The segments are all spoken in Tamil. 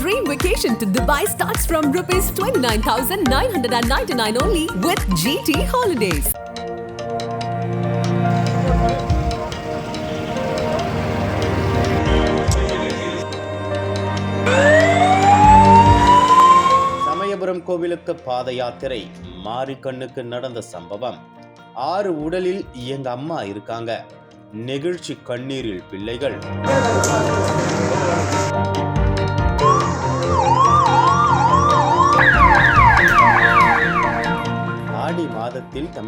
dream vacation to Dubai starts from rupees 29,999 only with GT Holidays. Samayapuram கோவிலுக்கு பாத யாத்திரை மாரிக்கண்ணுக்கு நடந்த சம்பவம். ஆறு உடலில் எங்க அம்மா இருக்காங்க. நெகிழ்ச்சி கண்ணீரில் பிள்ளைகள்.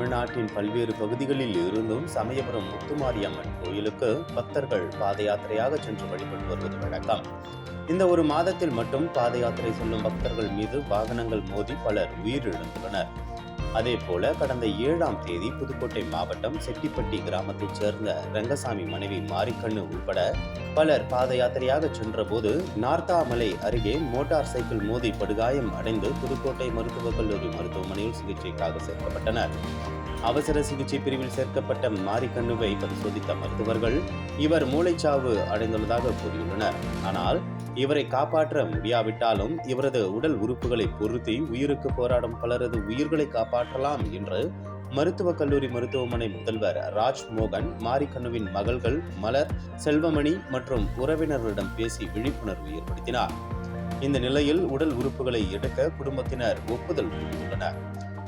தமிழ்நாட்டின் பல்வேறு பகுதிகளில் இருந்தும் சமயபுரம் முத்துமாரியம்மன் கோயிலுக்கு பக்தர்கள் பாத யாத்திரையாக சென்று வழிபட்டு வருவது வழக்கம். இந்த ஒரு மாதத்தில் மட்டும் பாத யாத்திரை செல்லும் பக்தர்கள் மீது வாகனங்கள் மோதி பலர் உயிரிழந்துள்ளனர். அதே போல கடந்த ஏழாம் தேதி புதுக்கோட்டை மாவட்டம் செட்டிப்பட்டி கிராமத்தைச் சேர்ந்த ரங்கசாமி மனைவி மாரிக்கண்ணு உட்பட பலர் பாத யாத்திரையாக சென்றபோது நார்த்தாமலை அருகே மோட்டார் சைக்கிள் மோதி படுகாயம் அடைந்து புதுக்கோட்டை மருத்துவக் கல்லூரி மருத்துவமனையில் சிகிச்சைக்காக சேர்க்கப்பட்டனர். அவசர சிகிச்சை பிரிவில் சேர்க்கப்பட்ட மாரிக்கண்ணுவை பரிசோதித்த மருத்துவர்கள் இவர் மூளைச்சாவு அடைந்துள்ளதாக கூறியுள்ளனர். ஆனால் இவரை காப்பாற்ற முடியாவிட்டாலும் இவரது உடல் உறுப்புகளை பொருத்தி உயிருக்கு போராடும் பலரது உயிர்களை காப்பாற்றலாம் என்று மருத்துவக் கல்லூரி மருத்துவமனை முதல்வர் ராஜ் மோகன் மாரிக்கண்ணுவின் மகள்கள் மலர் செல்வமணி மற்றும் உறவினர்களிடம் பேசி விழிப்புணர்வு ஏற்படுத்தினார். இந்த நிலையில் உடல் உறுப்புகளை எடுக்க குடும்பத்தினர் ஒப்புதல் கூறியுள்ளனர்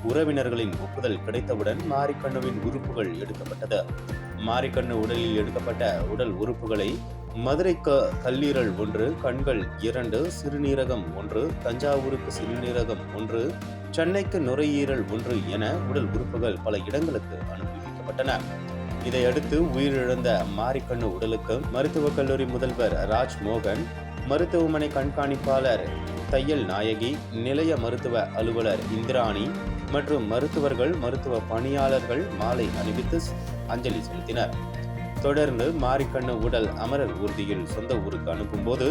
உறவினர்களின் ஒப்புதல் கிடைத்தவுடன் மாரிக்கண்ணுவின் உறுப்புகள் எடுக்கப்பட்டது. மாரிக்கண்ணு உடலில் எடுக்கப்பட்ட உடல் உறுப்புகளை மதுரைக்கு கல்லீரல் ஒன்று கண்கள் இரண்டு சிறுநீரகம் ஒன்று தஞ்சாவூருக்கு சிறுநீரகம் ஒன்று சென்னைக்கு நுரையீரல் ஒன்று என உடல் உறுப்புகள் பல இடங்களுக்கு அனுப்பி வைக்கப்பட்டன. இதையடுத்து உயிரிழந்த மாரிக்கண்ணு உடலுக்கு மருத்துவக் கல்லூரி முதல்வர் ராஜ் மோகன் மருத்துவமனை கண்காணிப்பாளர் தையல் நாயகி நிலைய மருத்துவ அலுவலர் இந்திராணி மற்றும் மருத்துவர்கள் மருத்துவ பணியாளர்கள் மாலை அணிவித்து அஞ்சலி செலுத்தினர். தொடர்ந்து மாரிக்கண்ணு உடல் அமரர் ஊர்தியில் சொந்த ஊருக்கு அனுப்பும்போது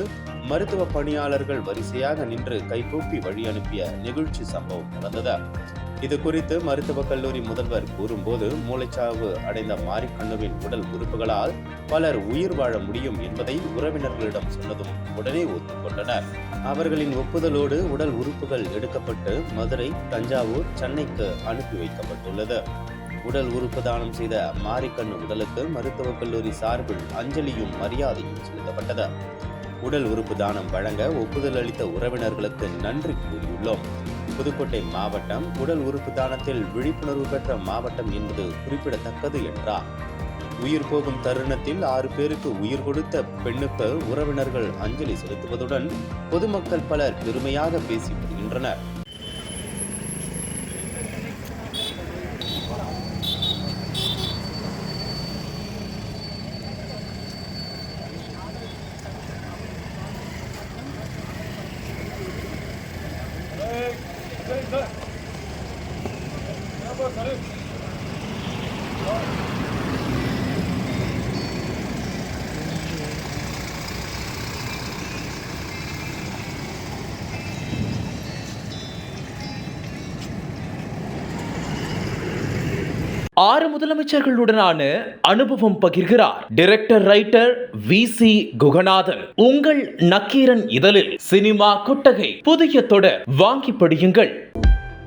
மருத்துவ பணியாளர்கள் வரிசையாக நின்று கைகூப்பி வழி அனுப்பிய நிகழ்ச்சி சம்பவம் நடந்ததா? இது குறித்து மருத்துவக் கல்லூரி முதல்வர் கூறும்போது மூளைச்சாவு அடைந்த மாரிக்கண்ணுவின் உடல் உறுப்புகளால் பலர் உயிர் வாழ முடியும் என்பதை உறவினர்களிடம் சொன்னதும் உடனே ஒத்துக்கொண்டனர். அவர்களின் ஒப்புதலோடு உடல் உறுப்புகள் எடுக்கப்பட்டு மதுரை தஞ்சாவூர் சென்னைக்கு அனுப்பி வைக்கப்பட்டுள்ளது. உடல் உறுப்பு தானம் செய்த மாரிக்கண்ணு உடலுக்கு மருத்துவக் கல்லூரி சார்பில் அஞ்சலியும் மரியாதையும் செலுத்தப்பட்டது. உடல் உறுப்பு தானம் வழங்க ஒப்புதல் அளித்த உறவினர்களுக்கு நன்றி கூறியுள்ளோம். புதுக்கோட்டை மாவட்டம் உடல் உறுப்பு தானத்தில் விழிப்புணர்வு பெற்ற மாவட்டம் என்பது குறிப்பிடத்தக்கது என்றார். உயிர் போகும் தருணத்தில் ஆறு பேருக்கு உயிர் கொடுத்த பெண்ணுக்கு உறவினர்கள் அஞ்சலி செலுத்துவதுடன் பொதுமக்கள் பலர் பெருமையாக பேசி வருகின்றனர். ஆறு முதலமைச்சர்களுடனான அனுபவம் பகிர்கிறார். Director writer V C Guhanathan. உங்கள் நக்கீரன் இதழில் சினிமா கொட்டகை. புதிய தொடர். வாங்கி படியுங்கள்.